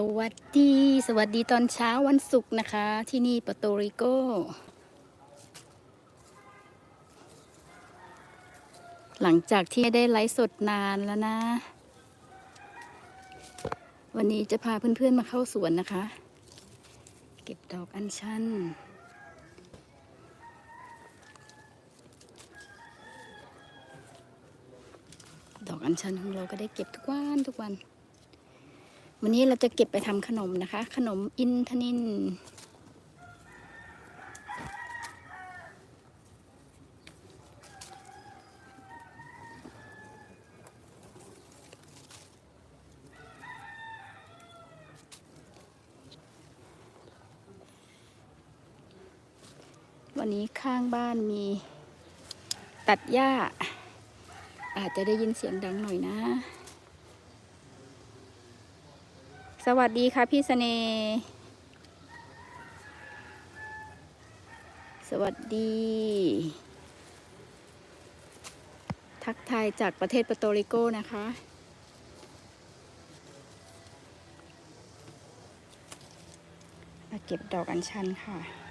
สวัสดี สวัสดีตอนเช้าวันศุกร์นะคะ ที่นี่ปอโตริโก หลังจากที่ไม่ได้ไลฟ์สดนานแล้วนะ วันนี้จะพาเพื่อนๆมาเข้าสวนนะคะ เก็บดอกอัญชันดอกอัญชันของเราก็ได้เก็บทุกวันทุกวัน วันนี้เราจะเก็บไปทำขนมนะคะ ขนมอินทนินวันนี้ข้างบ้านมีตัดหญ้า อาจจะได้ยินเสียงดังหน่อยนะ สวัสดีค่ะพี่เสน่สวัสดี ทักทายจากประเทศปาโตริโกนะคะมาเก็บดอกอัญชันค่ะ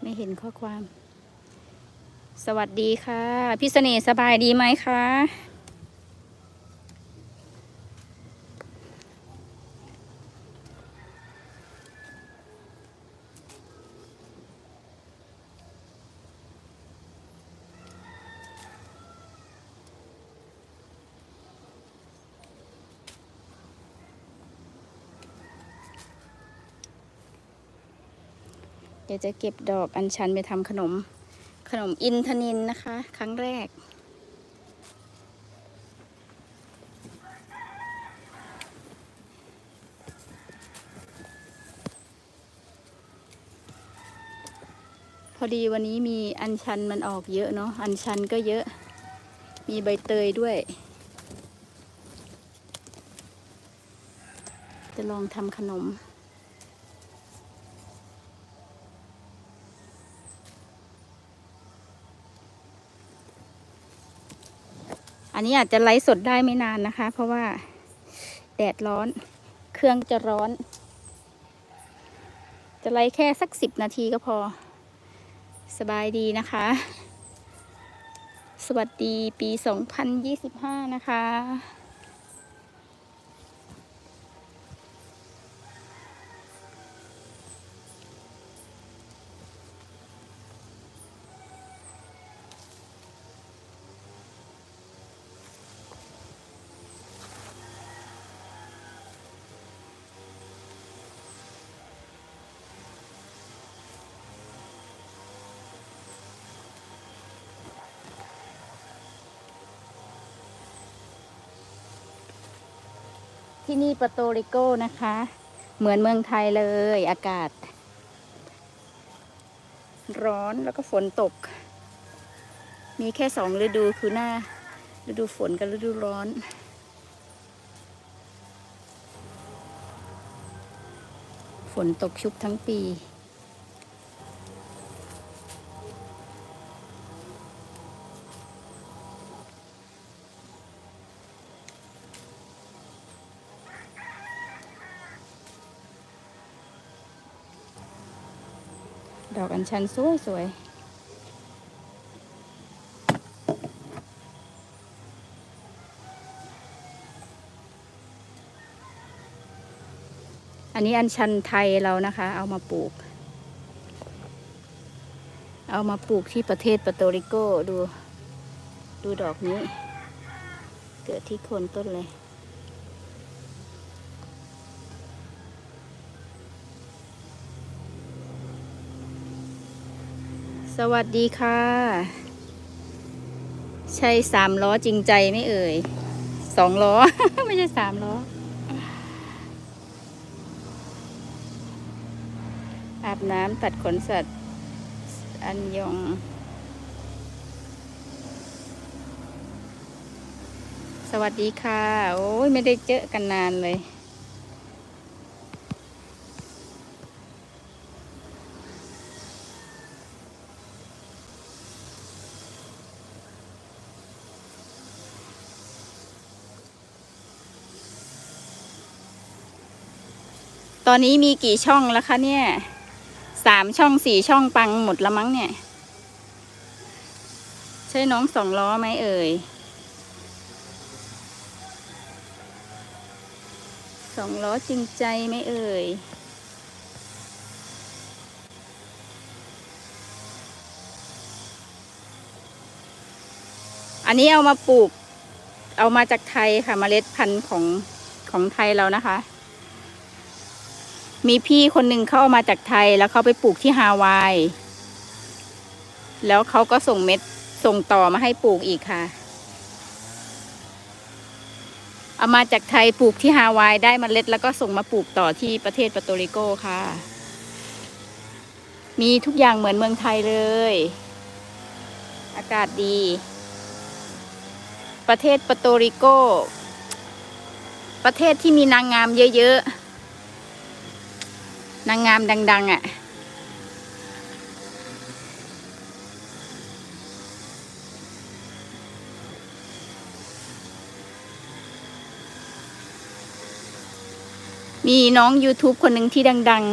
ไม่เห็นข้อความ สวัสดีค่ะ พี่เสน่ห์สบายดีไหมคะ เดี๋ยวจะเก็บดอกอัญชันไปทำขนม ขนมอินทนินนะคะ ครั้งแรก พอดีวันนี้มีอัญชันมันออกเยอะเนาะอัญชันก็เยอะ มีใบเตยด้วย จะลองทำขนม อันนี้อาจจะไลฟ์สดได้ไม่นานนะคะ เพราะว่าแดดร้อน เครื่องจะร้อน จะไลฟ์แค่สักสิบนาทีก็พอ สบายดีนะคะ สวัสดีปี 2025 นะคะ ที่นี่ปาโตริโกนะคะ เหมือนเมืองไทยเลยอากาศ ร้อนแล้วก็ฝนตก มีแค่สองฤดูคือหน้า ฤดูฝนกับฤดูร้อน ฝนตกชุกทั้งปี ดอกอัญชันสวยสวยอันนี้อัญชันไทยเรานะคะ เอามาปลูก เอามาปลูกที่ประเทศปาโตริโกดู ดูดอกนี้ เกิดที่โคนต้นเลย สวัสดีค่ะ ใช่สามล้อจริงใจไม่เอ่ยสองล้อ ไม่ใช่สามล้ออาบน้ำตัดขนสัตว์ อันยองสวัสดีค่ะ โอ้ยไม่ได้เจอกันนานเลย ตอนนี้มีกี่ช่องแล้วคะเนี่ยสามช่องสี่ช่องปังหมดละมั้งเนี่ย ใช่น้องสองล้อไหมเอ่ยสองล้อจริงใจไหมเอ่ยอันนี้เอามาปลูก เอามาจากไทยค่ะเมล็ดพันธุ์ของของไทยเรานะคะ มีพี่คนหนึ่งเขาเอามาจากไทยแล้วเขาไปปลูกที่ฮาวาย แล้วเขาก็ส่งเม็ดส่งต่อมาให้ปลูกอีกค่ะ เอามาจากไทยปลูกที่ฮาวายได้มเมล็ดแล้วก็ส่งมาปลูกต่อที่ประเทศปาโตริโกค่ะ มีทุกอย่างเหมือนเมืองไทยเลย อากาศดี ประเทศปาโตริโก ประเทศที่มีนางงามเยอะๆ นางงามดัง ๆอะ มีน้อง YouTube คนหนึ่งที่ดัง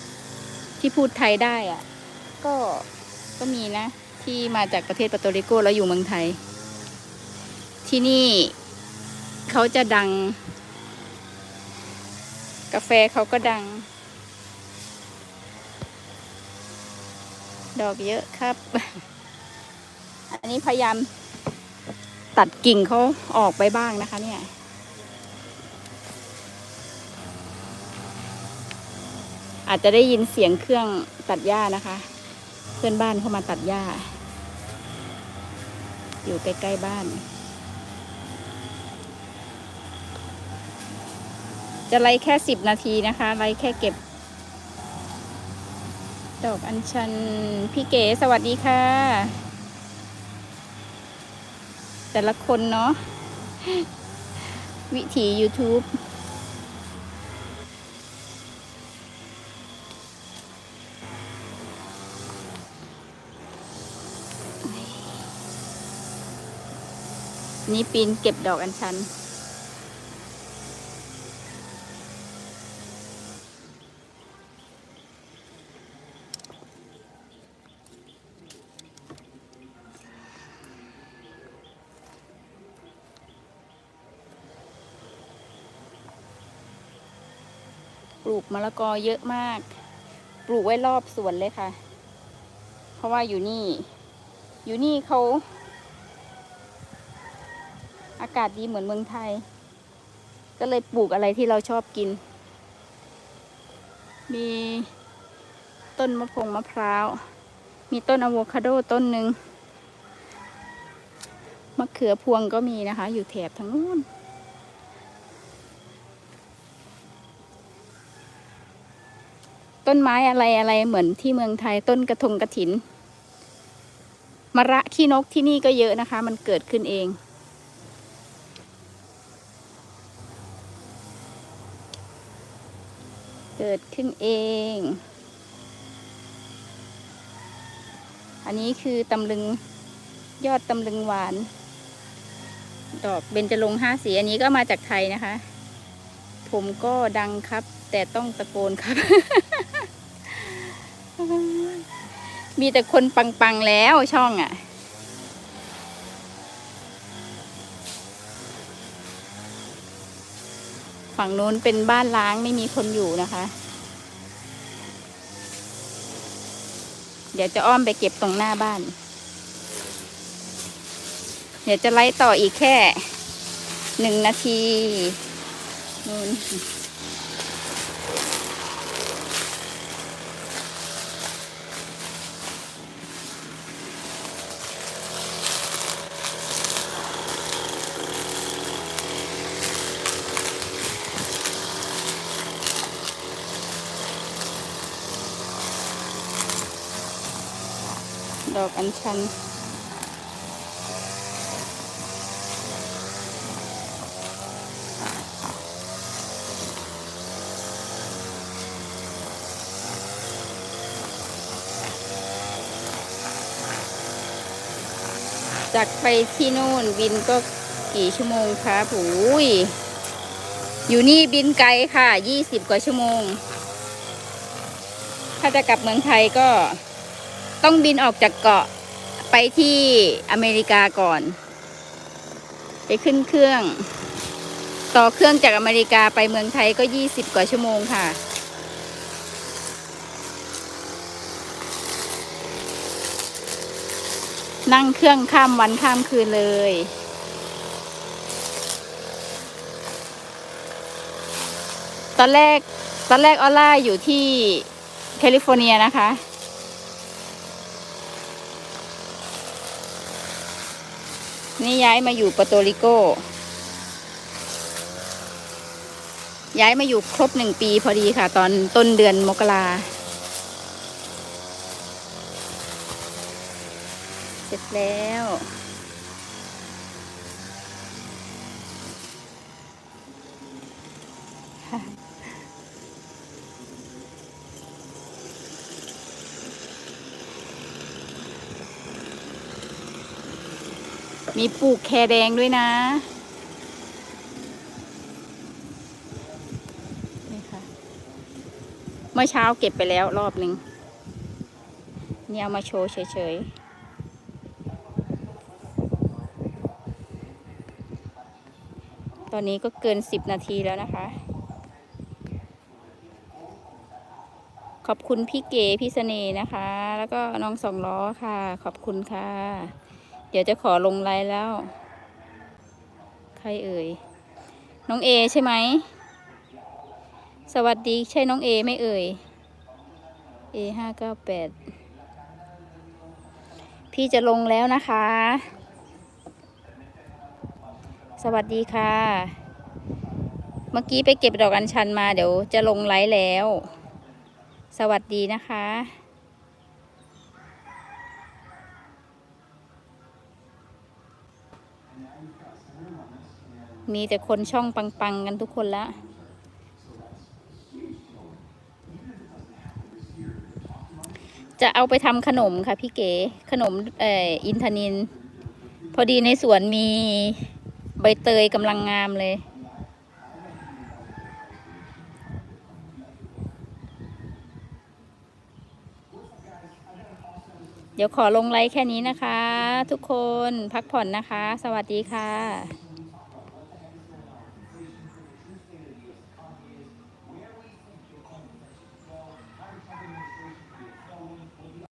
ๆ ที่พูดไทยได้อะ ก็ก็มีนะ ที่มาจากประเทศปาโตริโกแล้วอยู่เมืองไทย ที่นี่เขาจะดัง กาแฟเขาก็ดัง ดอกเยอะครับ อันนี้พยายามตัดกิ่งเขาออกไปบ้างนะคะ เนี่ย อาจจะได้ยินเสียงเครื่องตัดหญ้านะคะ เพื่อนบ้านเข้ามาตัดหญ้า อยู่ใกล้ๆบ้าน จะไล่แค่สิบนาทีนะคะ ไล่แค่เก็บ ดอกอัญชัน พี่เก๋สวัสดีค่ะ แต่ละคนเนาะวิถี YouTube นี่ปีนเก็บดอกอัญชัน มะละกอเยอะมาก ปลูกไว้รอบสวนเลยค่ะ เพราะว่าอยู่นี่ อยู่นี่เขา อากาศดีเหมือนเมืองไทย ก็เลยปลูกอะไรที่เราชอบกิน มีต้นมะพงมะพร้าว มีต้นอะโวคาโดต้นหนึ่งมะเขือพวงก็มีนะคะ อยู่แถบทางนู้น ต้นไม้อะไรอะไรเหมือนที่เมืองไทยต้นกระทงกระถินมะระขี้นกที่นี่ก็เยอะนะคะ มันเกิดขึ้นเองเกิดขึ้นเอง อันนี้คือตำลึงยอดตำลึงหวาน ดอกเบญจรงค์ห้าสี อันนี้ก็มาจากไทยนะคะ ผมก็ดังครับ แต่ต้องตะโกนครับ มีแต่คนปังๆแล้วช่องอะ ฝั่งนู้นเป็นบ้านล้างไม่มีคนอยู่นะคะ เดี๋ยวจะอ้อมไปเก็บตรงหน้าบ้าน เดี๋ยวจะไล่ต่ออีกแค่หนึ่งนาทีนู่น ดอกอัญชันจากไปที่นู่นบินก็กี่ชั่วโมงครับโอ้ยอยู่นี่บินไกลค่ะยี่สิบกว่าชั่วโมง ถ้าจะกลับเมืองไทยก็ ต้องบินออกจากเกาะไปที่อเมริกาก่อน ไปขึ้นเครื่อง ต่อเครื่องจากอเมริกาไปเมืองไทยก็ยี่สิบกว่าชั่วโมงค่ะ นั่งเครื่องข้ามวันข้ามคืนเลยตอนแรกตอนแรกออล่าอยู่ที่แคลิฟอร์เนียนะคะ นี่ย้ายมาอยู่ปโตริโก ย้ายมาอยู่ครบหนึ่งปีพอดีค่ะ ตอนต้นเดือนมกราเสร็จแล้ว มีปลูกแคแดงด้วยนะนี่ค่ะเมื่อเช้าเก็บไปแล้วรอบหนึ่งนี่เอามาโชว์เฉยๆตอนนี้ก็เกินสิบนาทีแล้วนะคะ ขอบคุณพี่เก๋พี่เสน่ห์นะคะ แล้วก็น้องสองล้อค่ะ ขอบคุณค่ะ ดี๋ยวจะขอลงไลน์แล้ว ใครเอ่ย น้องเอใช่ไหม สวัสดีใช่น้องเอไม่เอ่ยเอห้าเก้าแปดพี่จะลงแล้วนะคะ สวัสดีค่ะ เมื่อกี้ไปเก็บดอกอัญชันมาเดี๋ยวจะลงไลฟ์แล้ว สวัสดีนะคะ มีแต่คนช่องปังๆ กันทุกคนละจะเอาไปทำขนมค่ะพี่เก๋ขนมเอ่ออินทนิน พอดีในสวนมีใบเตยกำลังงามเลย เดี๋ยวขอลงไลค์แค่นี้นะคะ ทุกคนพักผ่อนนะคะ สวัสดีค่ะ